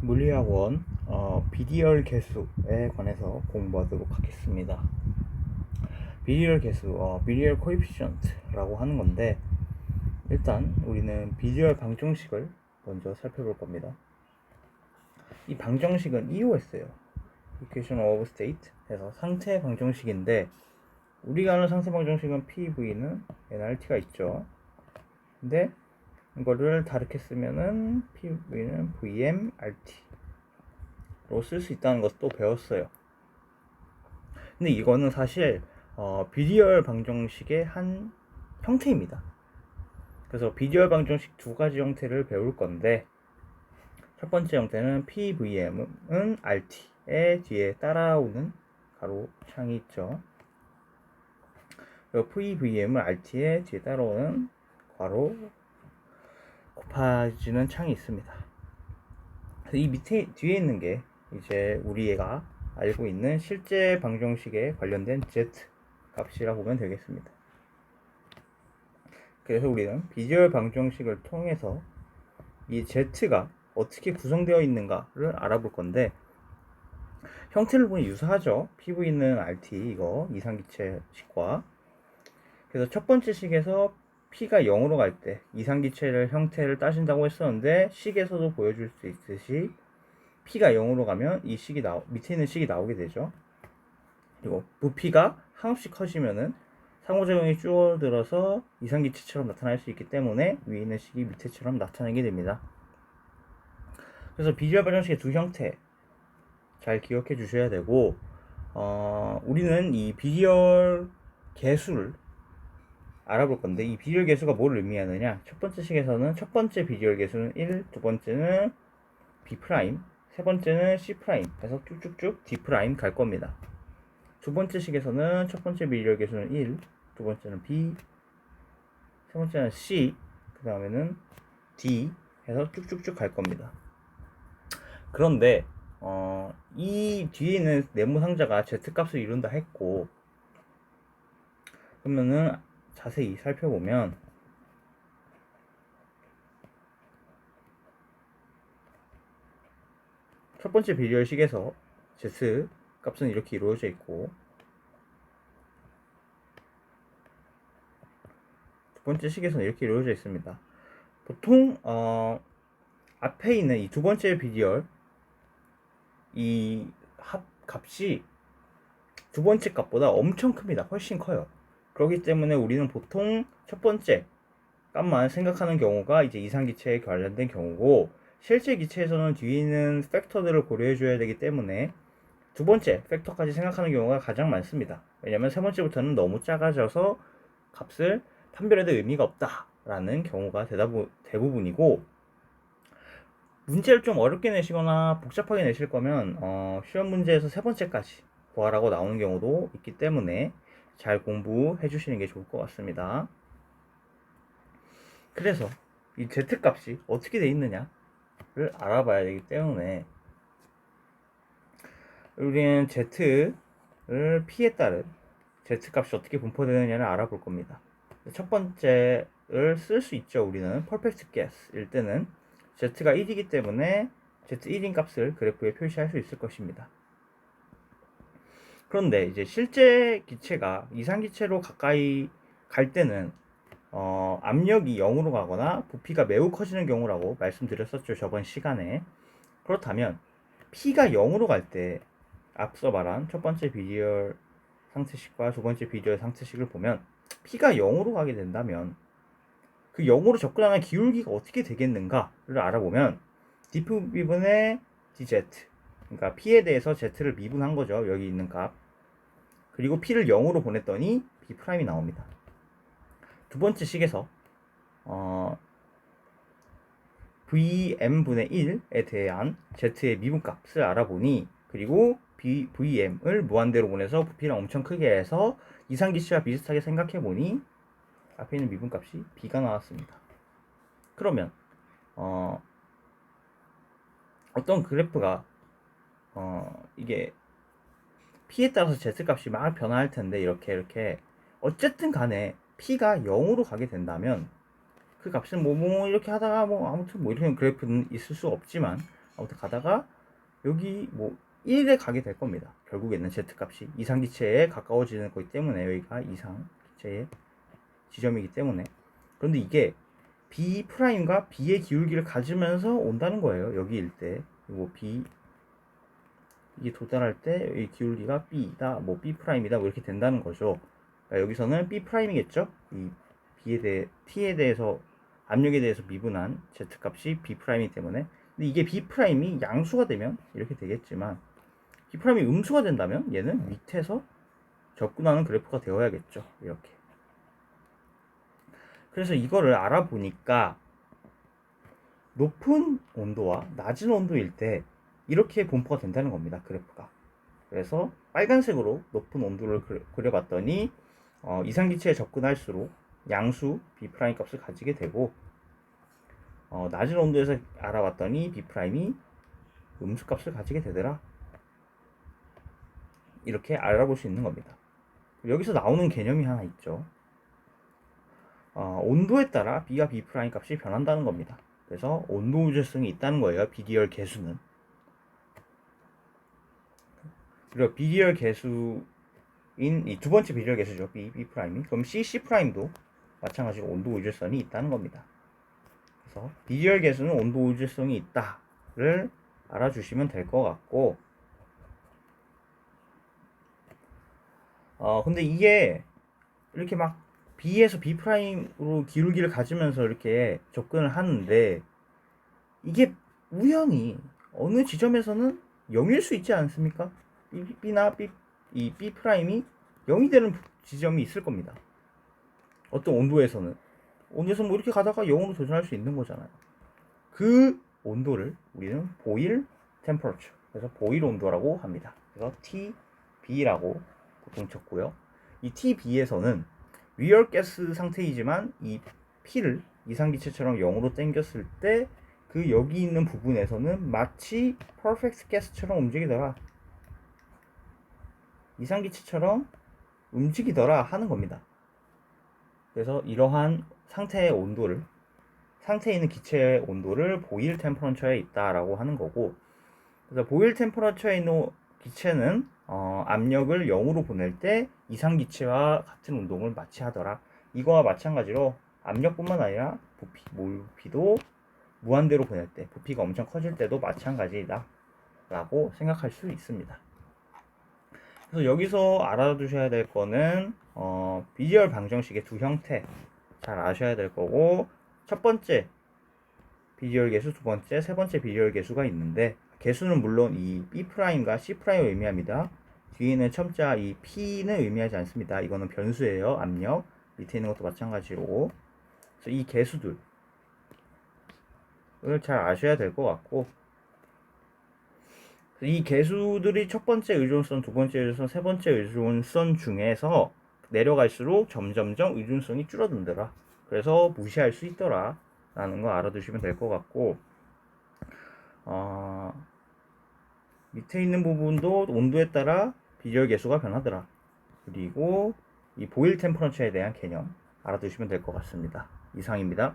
물리학원 어, 비디얼 개수에 관해서 공부하도록 하겠습니다. 비디얼 개수, 어, 비디얼 코에피션트라고 하는 건데 일단 우리는 비디얼 방정식을 먼저 살펴볼 겁니다. 이 방정식은 EOS예요. Equation of State 해서 상태 방정식인데 우리가 아는 상태 방정식은 PV는 nRT가 있죠. 근데 이거를 다르게 쓰면은 PV는 VM RT로 쓸 수 있다는 것도 배웠어요. 근데 이거는 사실 어, 비디얼 방정식의 한 형태입니다. 그래서 비디얼 방정식 두 가지 형태를 배울 건데 첫 번째 형태는 PVM은 RT의 뒤에 따라오는 가로 창이 있죠. 그리고 PVM을 RT의 뒤에 따라오는 괄호 곱해지는 창이 있습니다. 이 밑에 뒤에 있는 게 이제 우리가 알고 있는 실제 방정식에 관련된 z 값이라 고 보면 되겠습니다. 그래서 우리는 비주얼 방정식을 통해서 이 z가 어떻게 구성되어 있는가를 알아볼 건데 형태를 보니 유사하죠. PV는 RT 이거 이상기체식과 그래서 첫 번째 식에서 P가 0으로 갈 때 이상기체를 형태를 따진다고 했었는데 식에서도 보여줄 수 있듯이 P가 0으로 가면 이 식이 나 밑에 있는 식이 나오게 되죠. 그리고 부피가 한없이 커지면은 상호작용이 줄어들어서 이상기체처럼 나타날 수 있기 때문에 위에 있는 식이 밑에처럼 나타나게 됩니다. 그래서 비주얼 방정식의 두 형태 잘 기억해 주셔야 되고 어, 우리는 이 비주얼 개수를 알아볼 건데 이 비주얼 개수가 뭘 의미하느냐 첫 번째 식에서는 첫 번째 비주얼 개수는 1, 두 번째는 B 프라임, 세 번째는 C 프라임 해서 쭉쭉쭉 D 프라임 갈 겁니다. 두 번째 식에서는 첫 번째 비주얼 개수는 1, 두 번째는 B, 세 번째는 C, 그 다음에는 D 해서 쭉쭉쭉 갈 겁니다. 그런데 어, 이 뒤에 있는 네모 상자가 Z 값을 이룬다 했고 그러면은 자세히 살펴보면 첫 번째 비주얼식에서 Z 값은 이렇게 이루어져 있고 두 번째 식에서는 이렇게 이루어져 있습니다. 보통 어, 앞에 있는 이 두 번째 비주얼 이 합 값이 두 번째 값보다 엄청 큽니다. 훨씬 커요. 그렇기 때문에 우리는 보통 첫 번째 값만 생각하는 경우가 이제 이상 기체에 관련된 경우고 실제 기체에서는 뒤에 있는 팩터들을 고려해 줘야 되기 때문에 두 번째 팩터까지 생각하는 경우가 가장 많습니다. 왜냐면 세 번째부터는 너무 작아져서 값을 판별해도 의미가 없다라는 경우가 대다부, 대부분이고 문제를 좀 어렵게 내시거나 복잡하게 내실 거면 어, 시험 문제에서 세 번째까지 구하라고 나오는 경우도 있기 때문에 잘 공부해 주시는 게 좋을 것 같습니다. 그래서 이 z 값이 어떻게 돼 있느냐를 알아봐야 되기 때문에 우리는 z를 p에 따른 z 값이 어떻게 분포되느냐를 알아볼 겁니다. 첫 번째를 쓸 수 있죠. 우리는 퍼펙트 게스일 때는 z가 1이기 때문에 z1인 값을 그래프에 표시할 수 있을 것입니다. 그런데 이제 실제 기체가 이상 기체로 가까이 갈 때는 어, 압력이 0으로 가거나 부피가 매우 커지는 경우라고 말씀드렸었죠 저번 시간에. 그렇다면 P가 0으로 갈 때 앞서 말한 첫 번째 비디얼 상태식과 두 번째 비디얼 상태식을 보면 P가 0으로 가게 된다면 그 0으로 접근하는 기울기가 어떻게 되겠는가를 알아보면 디프 미분의 dz 그러니까 p에 대해서 z를 미분한 거죠. 여기 있는 값. 그리고 p를 0으로 보냈더니 b 프라임이 나옵니다. 두 번째 식에서 어, vm분의 1에 대한 z의 미분값을 알아보니 그리고 b, vm을 무한대로 보내서 부피를 엄청 크게 해서 이상기체와 비슷하게 생각해 보니 앞에 있는 미분값이 b가 나왔습니다. 그러면 어, 어떤 그래프가 어, 이게 p에 따라서 z 값이 막 변화할 텐데 이렇게 이렇게 어쨌든 간에 p가 0으로 가게 된다면 그 값은 뭐, 뭐 이렇게 하다가 뭐 아무튼 뭐 이런 그래프는 있을 수 없지만 아무튼 가다가 여기 뭐 1에 가게 될 겁니다. 결국에는 z 값이 이상기체에 가까워지는 거기 때문에 여기가 이상기체의 지점이기 때문에 그런데 이게 b 프라임과 b의 기울기를 가지면서 온다는 거예요. 여기일 때 그리고 b 이게 도달할 때 이 기울기가 b다, 뭐 b 프라임이다, 뭐 이렇게 된다는 거죠. 그러니까 여기서는 b 프라임이겠죠. 이 b에 대해 t에 대해서 압력에 대해서 미분한 z 값이 b 프라임이기 때문에 근데 이게 b 프라임이 양수가 되면 이렇게 되겠지만 b 프라임이 음수가 된다면 얘는 밑에서 접근하는 그래프가 되어야겠죠. 이렇게. 그래서 이거를 알아보니까 높은 온도와 낮은 온도일 때 이렇게 분포가 된다는 겁니다. 그래프가. 그래서 빨간색으로 높은 온도를 그려- 그려봤더니 어, 이상기체에 접근할수록 양수 B 프라임 값을 가지게 되고 어, 낮은 온도에서 알아봤더니 B 프라임이 음수 값을 가지게 되더라. 이렇게 알아볼 수 있는 겁니다. 여기서 나오는 개념이 하나 있죠. 어, 온도에 따라 B가 B 프라임 값이 변한다는 겁니다. 그래서 온도 우주성이 있다는 거예요. 비디얼 개수는. 그리고 비디얼 개수인 이 두 번째 비디얼 개수죠. B, B 프라임이. 그럼 C, C 프라임도 마찬가지로 온도 우주성이 있다는 겁니다. 그래서 비디얼 개수는 온도 우주성이 있다를 알아주시면 될 것 같고 어 근데 이게 이렇게 막 B에서 B 프라임으로 기울기를 가지면서 이렇게 접근을 하는데 이게 우연히 어느 지점에서는 0일 수 있지 않습니까? B, B나 B, 이 B 프라임이 0이 되는 지점이 있을 겁니다. 어떤 온도에서는 온도에서 뭐 이렇게 가다가 0으로 도전할 수 있는 거잖아요. 그 온도를 우리는 보일 템퍼러처 그래서 보일 온도라고 합니다. 그래서 TB라고 보통 적고요. 이 TB에서는 위열 가스 상태이지만 이 P를 이상기체처럼 0으로 당겼을 때 그 여기 있는 부분에서는 마치 퍼펙트 가스처럼 움직이더라. 이상기체처럼 움직이더라 하는 겁니다. 그래서 이러한 상태의 온도를 상태에 있는 기체의 온도를 보일 템퍼러처에 있다라고 하는 거고 그래서 보일 템퍼러처에 있는 기체는 어, 압력을 0으로 보낼 때 이상 기체와 같은 운동을 마치 하더라. 이거와 마찬가지로 압력뿐만 아니라 부피, 몰피도 무한대로 보낼 때, 부피가 엄청 커질 때도 마찬가지다. 라고 생각할 수 있습니다. 그래서 여기서 알아두셔야 될 거는 어, 비주얼 방정식의 두 형태 잘 아셔야 될 거고 첫 번째 비주얼 개수, 두 번째, 세 번째 비주얼 개수가 있는데 개수는 물론 이 B 프라임과 C 프라임을 의미합니다. 뒤에 있는 첨자 이 P는 의미하지 않습니다. 이거는 변수예요. 압력 밑에 있는 것도 마찬가지로 그래서 이 개수들을 잘 아셔야 될 것 같고 이 개수들이 첫 번째 의존선, 두 번째 의존선, 세 번째 의존선 중에서 내려갈수록 점점점 의존성이 줄어든더라. 그래서 무시할 수 있더라. 라는 거 알아두시면 될 것 같고 어, 밑에 있는 부분도 온도에 따라 비주얼 개수가 변하더라. 그리고 이 보일 템퍼러처에 대한 개념 알아두시면 될 것 같습니다. 이상입니다.